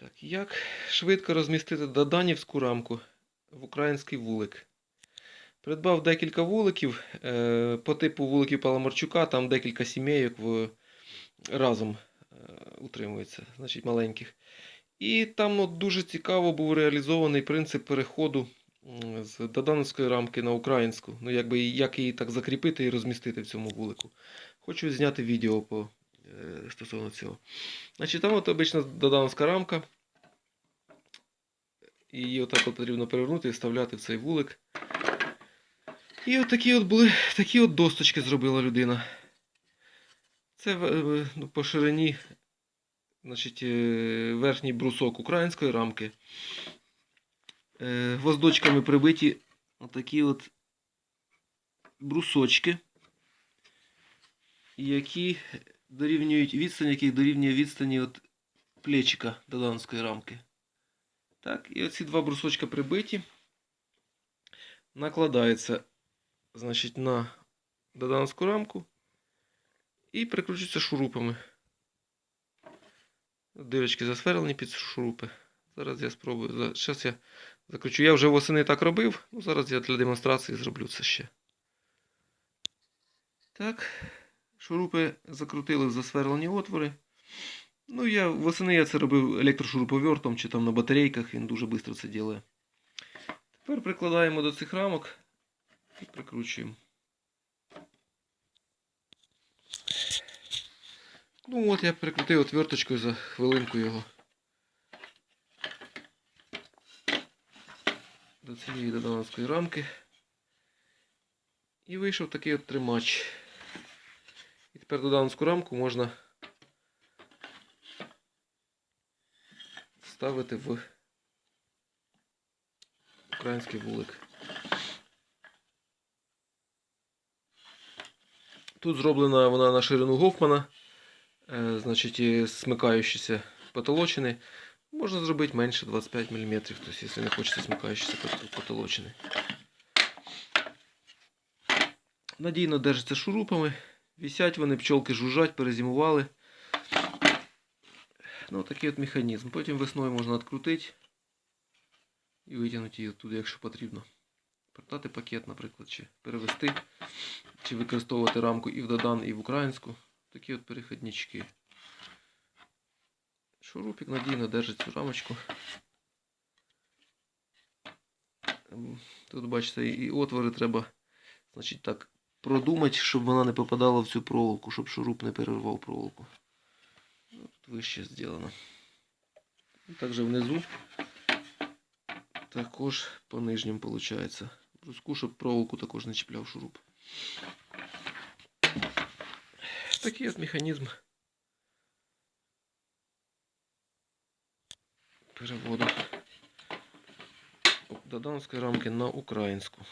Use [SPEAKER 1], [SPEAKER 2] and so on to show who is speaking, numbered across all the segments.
[SPEAKER 1] Так, як швидко розмістити доданівську рамку в український вулик? Придбав декілька вуликів е, по типу вуликів Паламарчука, там декілька сімейок в, разом е, утримуються, значить маленьких. І там от, дуже цікаво був реалізований принцип переходу з додановської рамки на українську. Ну, якби як її так закріпити і розмістити в цьому вулику. Хочу зняти відео по, стосовно цього. Значить, там от обична додановська рамка. Її отак от потрібно перевернути і вставляти в цей вулик. І от такі от були, такі от досточки зробила людина. Це е, ну, по ширині, значить, е, верхній брусок української рамки. Е, Гвоздочками прибиті отакі от брусочки, які дорівнюють відстань, яких дорівнює відстані от плечика доданської рамки. Так, і оці два брусочка прибиті. Накладається, значить, на доданську рамку і прикручуються шурупами. Дирочки засверлені під шурупи. Зараз я спробую. Зараз я закручу. Я вже восени так робив. Ну, зараз я для демонстрації зроблю це ще. Так. Шурупи закрутили в засверлені отвори. Ну, я восени я це робив електрошуруповертом чи там на батарейках, він дуже швидко це робить. Тепер прикладаємо до цих рамок і прикручуємо. Ну от я прикрутив отверточкою за хвилинку його. До цієї додановської рамки. І вийшов такий от тримач. І тепер додановську рамку можна ставити в український вулик. Тут зроблена вона на ширину Гофмана, е, значить, і смикаючіся потолочини. Можна зробити менше 25 мм, тобто, якщо не хочеться смикаючіся пот- потолочини. Надійно держаться шурупами. Вісять вони, пчолки жужжать, перезимували. Ну, такий от механізм. Потім весною можна відкрутити і витягнути її туди, якщо потрібно. Продати пакет, наприклад, чи перевести, чи використовувати рамку і в Додан, і в українську. Такі от перехіднички. Шурупик надійно держить цю рамочку. Ем, Тут, бачите, і отвори треба, значить, так, продумати, щоб вона не попадала в цю проволоку, щоб шуруп не перервав проволоку. Тут вище зроблено. Також внизу також по нижнім виходить. Бруску, щоб проволоку також не чіпляв шуруп. Такий от механізм переводу додановської рамки на українську.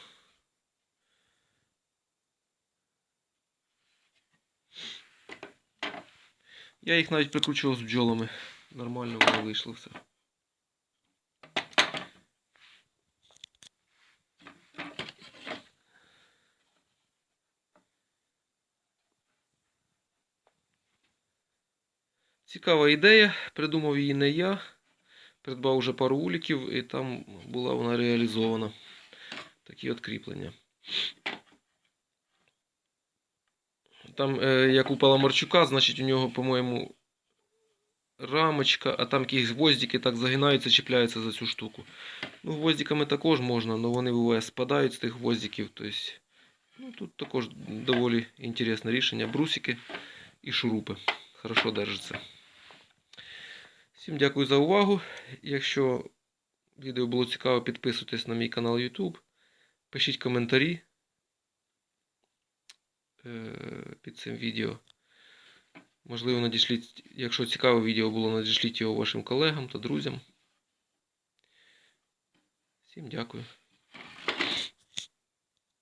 [SPEAKER 1] Я їх навіть прикручував з бджолами. Нормально воно вийшло все. Цікава ідея, придумав її не я. Придбав вже пару уліків і там була вона реалізована. Такі от кріплення. Там, е, як у Паламарчука, значить у нього, по-моєму, рамочка, а там якісь гвоздики так загинаються, чіпляються за цю штуку. Ну, гвоздиками також можна, але вони буває спадають з тих гвоздиків. Тобто, ну, тут також доволі інтересне рішення. Брусики і шурупи. Хорошо держаться. Всім дякую за увагу. Якщо відео було цікаво, підписуйтесь на мій канал YouTube. Пишіть коментарі під цим відео. Можливо, надішліть, якщо цікаве відео було, надішліть його вашим колегам та друзям. Всім дякую.